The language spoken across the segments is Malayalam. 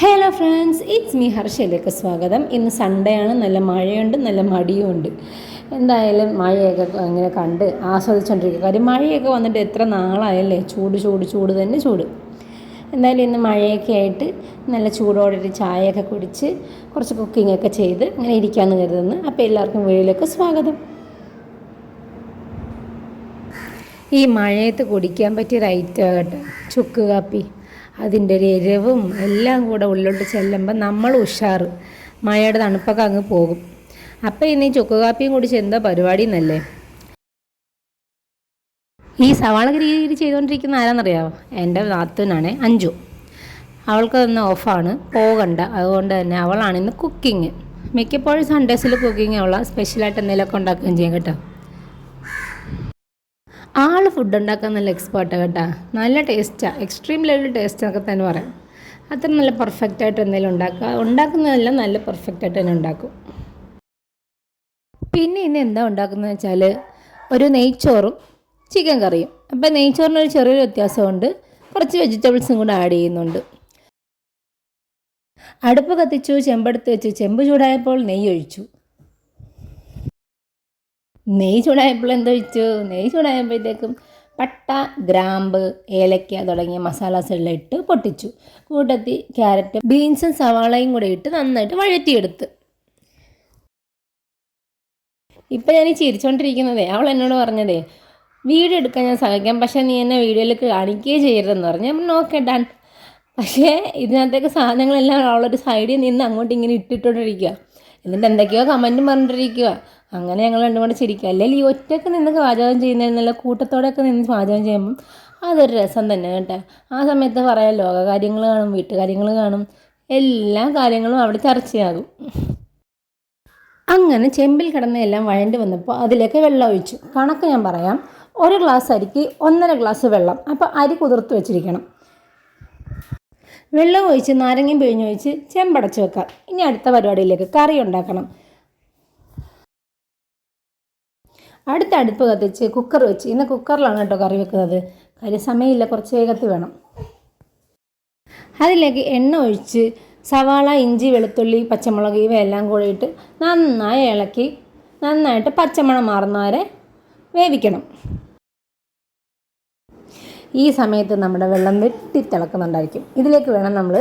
ഹലോ ഫ്രണ്ട്സ് ഇറ്റ്സ് മീ ഹർഷയിലേക്ക് സ്വാഗതം. ഇന്ന് സൺഡേ ആണ്. നല്ല മഴയുണ്ട് നല്ല മടിയും ഉണ്ട് എന്തായാലും മഴയൊക്കെ അങ്ങനെ കണ്ട് ആസ്വദിച്ചുകൊണ്ടിരിക്കുക കാര്യം മഴയൊക്കെ വന്നിട്ട് എത്ര നാളായല്ലേ? ചൂട് ചൂട് ചൂട് തന്നെ ചൂട്. എന്തായാലും ഇന്ന് മഴയൊക്കെ ആയിട്ട് നല്ല ചൂടോടെ ഒരു ചായയൊക്കെ കുടിച്ച് കുറച്ച് കുക്കിങ്ങൊക്കെ ചെയ്ത് അങ്ങനെ ഇരിക്കാമെന്ന് കരുതുന്നു. അപ്പോൾ എല്ലാവർക്കും വീട്ടിലേക്ക് സ്വാഗതം. ഈ മഴയത്ത് കുടിക്കാൻ പറ്റിയൊരു ഐറ്റം കേട്ടോ ചുക്ക് കാപ്പി. അതിന്റെ ഒരു എരിവും എല്ലാം കൂടെ ഉള്ളിലോട്ട് ചെല്ലുമ്പോൾ നമ്മൾ ഉഷാർ മഴയുടെ തണുപ്പൊക്കെ അങ്ങ് പോകും. അപ്പം ഇനി ചുക്ക് കാപ്പിയും കുടിച്ച് എന്താ പരിപാടി എന്നല്ലേ? ഈ സവാള ഗിരി ചെയ്തുകൊണ്ടിരിക്കുന്ന ആരാന്നറിയാമോ എന്റെ നാത്തൂനാണ് അഞ്ചു അവൾക്ക് ഇന്ന് ഓഫാണ് പോകണ്ട. അതുകൊണ്ട് തന്നെ അവളാണ് ഇന്ന് കുക്കിങ് മിക്കപ്പോഴും സൺഡേസിൽ കുക്കിംഗ് അവളാണ് സ്പെഷ്യലായിട്ട് എന്തെങ്കിലുമൊക്കെ ഉണ്ടാക്കുകയും ചെയ്യും കേട്ടോ. ആൾ ഫുഡ് ഉണ്ടാക്കാൻ നല്ല എക്സ്പേർട്ടാണ് കേട്ടോ. നല്ല ടേസ്റ്റാണ് എക്സ്ട്രീം ലെവൽ ടേസ്റ്റ് എന്നൊക്കെ തന്നെ പറയാം. അത്ര നല്ല പെർഫെക്റ്റ് ആയിട്ട് എന്തെങ്കിലും ഉണ്ടാക്കുക. ഉണ്ടാക്കുന്നതെല്ലാം നല്ല പെർഫെക്റ്റ് ആയിട്ട് തന്നെ ഉണ്ടാക്കും. പിന്നെ ഇന്ന് എന്താ ഉണ്ടാക്കുന്നത് വെച്ചാൽ ഒരു നെയ്ച്ചോറും ചിക്കൻ കറിയും. അപ്പോൾ നെയ്ച്ചോറിനൊരു ചെറിയൊരു വ്യത്യാസമുണ്ട്. കുറച്ച് വെജിറ്റബിൾസും കൂടെ ആഡ് ചെയ്യുന്നുണ്ട്. അടുപ്പ് കത്തിച്ചു ചെമ്പെടുത്ത് വെച്ച് ചെമ്പ് ചൂടായപ്പോൾ നെയ്യ് ഒഴിച്ചു നെയ്യ് ചൂടായപ്പോൾ എന്തൊഴിച്ചു നെയ്യ് ചൂടായപ്പോഴത്തേക്കും പട്ട ഗ്രാമ്പ് ഏലക്ക തുടങ്ങിയ മസാലാസ് ഇട്ട് പൊട്ടിച്ചു. കൂട്ടത്തി ക്യാരറ്റ് ബീൻസും സവാളയും കൂടെ ഇട്ട് നന്നായിട്ട് വഴറ്റിയെടുത്ത്. ഇപ്പം ഞാൻ ഈ ചിരിച്ചോണ്ടിരിക്കുന്നതേ അവൾ എന്നോട് പറഞ്ഞതേ വീഡിയോ എടുക്കാൻ ഞാൻ സഹായിക്കാം പക്ഷേ നീ എന്നെ വീഡിയോയിൽ കാണിക്കുകയും ചെയ്യരുതെന്ന് പറഞ്ഞു. നോക്കെ ഡൺ പക്ഷേ ഇതിനകത്തേക്ക് സാധനങ്ങളെല്ലാം അവളൊരു സൈഡിൽ നിന്ന് അങ്ങോട്ട് ഇങ്ങനെ ഇട്ടിട്ടോണ്ടിരിക്കുക എന്നിട്ട് എന്തൊക്കെയോ കമന്റും പറഞ്ഞിട്ടിരിക്കുക അങ്ങനെ ഞങ്ങൾ രണ്ടും കൂടെ ചിരിക്കുക അല്ലെങ്കിൽ ഈ ഒറ്റയ്ക്ക് നിന്ന് പാചകം ചെയ്യുന്നതിനുള്ള കൂട്ടത്തോടെയൊക്കെ നിന്ന് പാചകം ചെയ്യുമ്പം അതൊരു രസം തന്നെ കേട്ടോ. ആ സമയത്ത് പറയാം ലോകകാര്യങ്ങൾ കാണും വീട്ടുകാര്യങ്ങൾ കാണും എല്ലാ കാര്യങ്ങളും അവിടെ ചർച്ചയാകും. അങ്ങനെ ചെമ്പിൽ കിടന്ന എല്ലാം വഴണ്ടി വന്നപ്പോൾ അതിലേക്ക് വെള്ളം ഒഴിച്ചു. കണക്ക് ഞാൻ പറയാം ഒരു ഗ്ലാസ് അരിക്ക് ഒന്നര ഗ്ലാസ് വെള്ളം. അപ്പോൾ അരി കുതിർത്ത് വെച്ചിരിക്കണം. വെള്ളം ഒഴിച്ച് നാരങ്ങയും പിഴിഞ്ഞൊഴിച്ച് ചെമ്പടച്ച് വെക്കാം. ഇനി അടുത്ത പരിപാടിയിലേക്ക് കറി ഉണ്ടാക്കണം. അടുത്ത അടുപ്പ് കത്തിച്ച് കുക്കർ വെച്ച്. ഇന്ന് കുക്കറിലാണ് കേട്ടോ കറി വെക്കുന്നത്. കറി സമയമില്ല കുറച്ച് വേഗത്തിൽ വേണം. അതിലേക്ക് എണ്ണ ഒഴിച്ച് സവാള ഇഞ്ചി വെളുത്തുള്ളി പച്ചമുളക് ഇവയെല്ലാം കൂടി ഇട്ട് നന്നായി ഇളക്കി നന്നായിട്ട് പച്ചമണം മാറുന്നവരെ വേവിക്കണം. ഈ സമയത്ത് നമ്മുടെ വെള്ളം വെട്ടി തിളക്കുന്നുണ്ടായിരിക്കും ഇതിലേക്ക് വേണം നമ്മൾ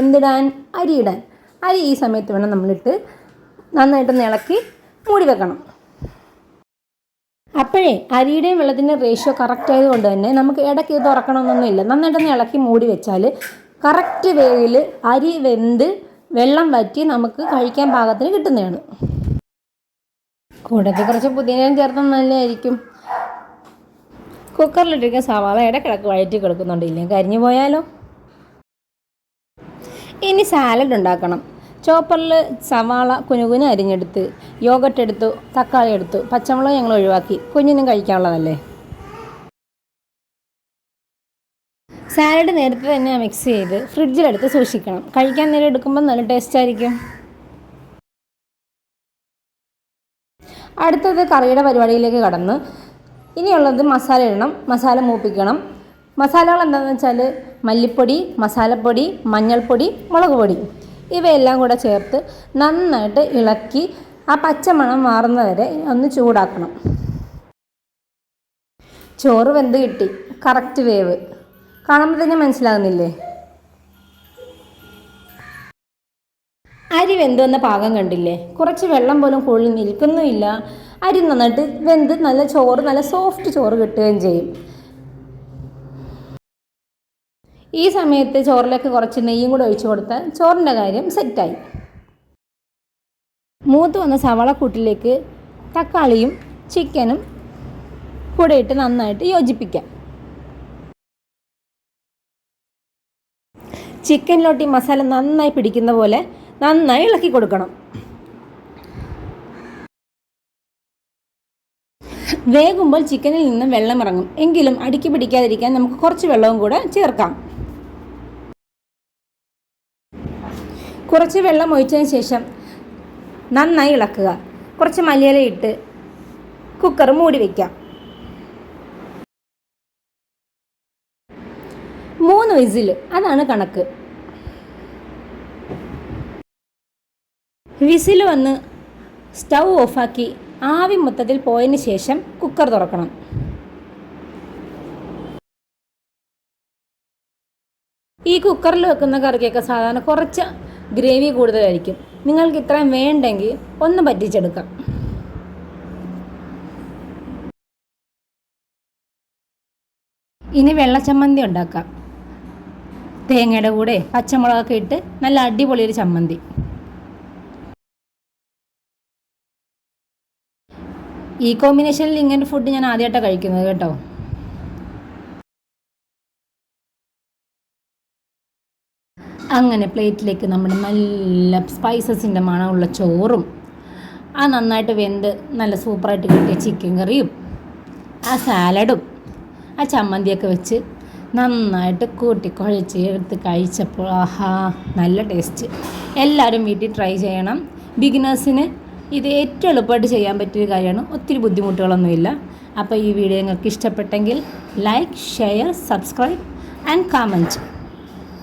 എന്തിടാൻ? അരിയിടാൻ അരി ഈ സമയത്ത് വേണം നമ്മളിട്ട് നന്നായിട്ടൊന്ന് ഇളക്കി മൂടി വെക്കണം. അപ്പോഴേ അരിയുടെയും വെള്ളത്തിന്റെ റേഷ്യോ കറക്റ്റ് ആയതുകൊണ്ട് തന്നെ നമുക്ക് ഇടയ്ക്ക് ഇത് തുറക്കണമെന്നൊന്നുമില്ല. നന്നായിട്ടൊന്ന് ഇളക്കി മൂടി വെച്ചാൽ കറക്റ്റ് വേവിൽ അരി വെന്ത് വെള്ളം വറ്റി നമുക്ക് കഴിക്കാൻ പാകത്തിന് കിട്ടുന്നതാണ്. കൂടത്തിൽ കുറച്ച് പുതിനയും ചേർത്താൽ നല്ലതായിരിക്കും. കുക്കറിലിട്ടിരിക്കുന്ന സവാള ഇടക്കിടക്ക് വഴറ്റി കിടക്കുന്നുണ്ട്. ഇല്ലേ കരിഞ്ഞു പോയാലോ? ഇനി സാലഡ് ഉണ്ടാക്കണം. ചോപ്പറിൽ സവാള കുനുകുന അരിഞ്ഞെടുത്ത് യോഗട്ട് എടുത്തു തക്കാളി എടുത്തു പച്ചമുളക് ഞങ്ങൾ ഒഴിവാക്കി. കുഞ്ഞിനും കഴിക്കാനുള്ളതല്ലേ? സാലഡ് നേരത്തെ തന്നെ മിക്സ് ചെയ്ത് ഫ്രിഡ്ജിലെടുത്ത് സൂക്ഷിക്കണം. കഴിക്കാൻ നേരം എടുക്കുമ്പോൾ നല്ല ടേസ്റ്റ് ആയിരിക്കും. അടുത്തത് കറിയുടെ പരിപാടിയിലേക്ക് കടന്ന്. ഇനിയുള്ളത് മസാല ഇടണം മസാല മൂപ്പിക്കണം. മസാലകൾ എന്താണെന്ന് വെച്ചാൽ മല്ലിപ്പൊടി മസാലപ്പൊടി മഞ്ഞൾപ്പൊടി മുളക് പൊടി. ഇവയെല്ലാം കൂടെ ചേർത്ത് നന്നായിട്ട് ഇളക്കി ആ പച്ചമണം മാറുന്നവരെ ഒന്ന് ചൂടാക്കണം. ചോറ് വെന്ത് കിട്ടി. കറക്റ്റ് വേവ്. കാണുമ്പോൾ തന്നെ മനസ്സിലാകുന്നില്ലേ അരി വെന്ത് വന്ന പാകം കണ്ടില്ലേ? കുറച്ച് വെള്ളം പോലും കൊള്ളി നിൽക്കുന്നുമില്ല. അരി നന്നായിട്ട് വെന്ത് നല്ല ചോറ് നല്ല സോഫ്റ്റ് ചോറ് കിട്ടുകയും ചെയ്യും. ഈ സമയത്ത് ചോറിലേക്ക് കുറച്ച് നെയ്യും കൂടെ ഒഴിച്ചു കൊടുത്താൽ ചോറിന്റെ കാര്യം സെറ്റായി. മൂത്ത് വന്ന സവളക്കൂട്ടിലേക്ക് തക്കാളിയും ചിക്കനും കൂടെ ഇട്ട് നന്നായിട്ട് യോജിപ്പിക്കാം. ചിക്കനിലോട്ട് ഈ മസാല നന്നായി പിടിക്കുന്ന പോലെ നന്നായി ഇളക്കി കൊടുക്കണം. വേകുമ്പോൾ ചിക്കനിൽ നിന്നും വെള്ളം ഇറങ്ങും. എങ്കിലും അടുക്കി പിടിക്കാതിരിക്കാൻ നമുക്ക് കുറച്ച് വെള്ളവും കൂടെ ചേർക്കാം. കുറച്ച് വെള്ളം ഒഴിച്ചതിന് ശേഷം നന്നായി ഇളക്കുക. കുറച്ച് മല്ലിയില ഇട്ട് കുക്കർ മൂടി വയ്ക്കാം മൂന്ന് വിസിൽ അതാണ് കണക്ക്. വിസിൽ വന്ന് സ്റ്റൗ ഓഫാക്കി ആവി മൊത്തത്തിൽ പോയതിന് ശേഷം കുക്കർ തുറക്കണം. ഈ കുക്കറിൽ വെക്കുന്ന കറിക്കൊക്കെ സാധാരണ കുറച്ച് ഗ്രേവി കൂടുതലായിരിക്കും നിങ്ങൾക്ക് ഇത്രയും വേണ്ടെങ്കിൽ ഒന്ന് പറ്റിച്ചെടുക്കാം. ഇനി വെള്ളച്ചമ്മന്തി ഉണ്ടാക്കാം. തേങ്ങയുടെ കൂടെ പച്ചമുളകൊക്കെ ഇട്ട് നല്ല അടിപൊളി ഒരു ചമ്മന്തി. ഈ കോമ്പിനേഷനിൽ ഇങ്ങനെ ഫുഡ് ഞാൻ ആദ്യമായിട്ടാണ് കഴിക്കുന്നത് കേട്ടോ. അങ്ങനെ പ്ലേറ്റിലേക്ക് നമ്മുടെ നല്ല സ്പൈസസിന്റെ മണമുള്ള ചോറും ആ നന്നായിട്ട് വെന്ത് നല്ല സൂപ്പറായിട്ട് കിട്ടിയ ചിക്കൻ കറിയും ആ സാലഡും ആ ചമ്മന്തിയൊക്കെ വെച്ച് നന്നായിട്ട് കൂട്ടി കുഴച്ച് എടുത്ത് കഴിച്ചപ്പോൾ ആഹാ നല്ല ടേസ്റ്റ് എല്ലാവരും വീട്ടിൽ ട്രൈ ചെയ്യണം. ബിഗിനേഴ്സിന് ഇത് ഏറ്റവും എളുപ്പമായിട്ട് ചെയ്യാൻ പറ്റിയ കാര്യമാണ്. ഒത്തിരി ബുദ്ധിമുട്ടുകളൊന്നുമില്ല. അപ്പോൾ ഈ വീഡിയോ നിങ്ങൾക്ക് ഇഷ്ടപ്പെട്ടെങ്കിൽ like share subscribe and comment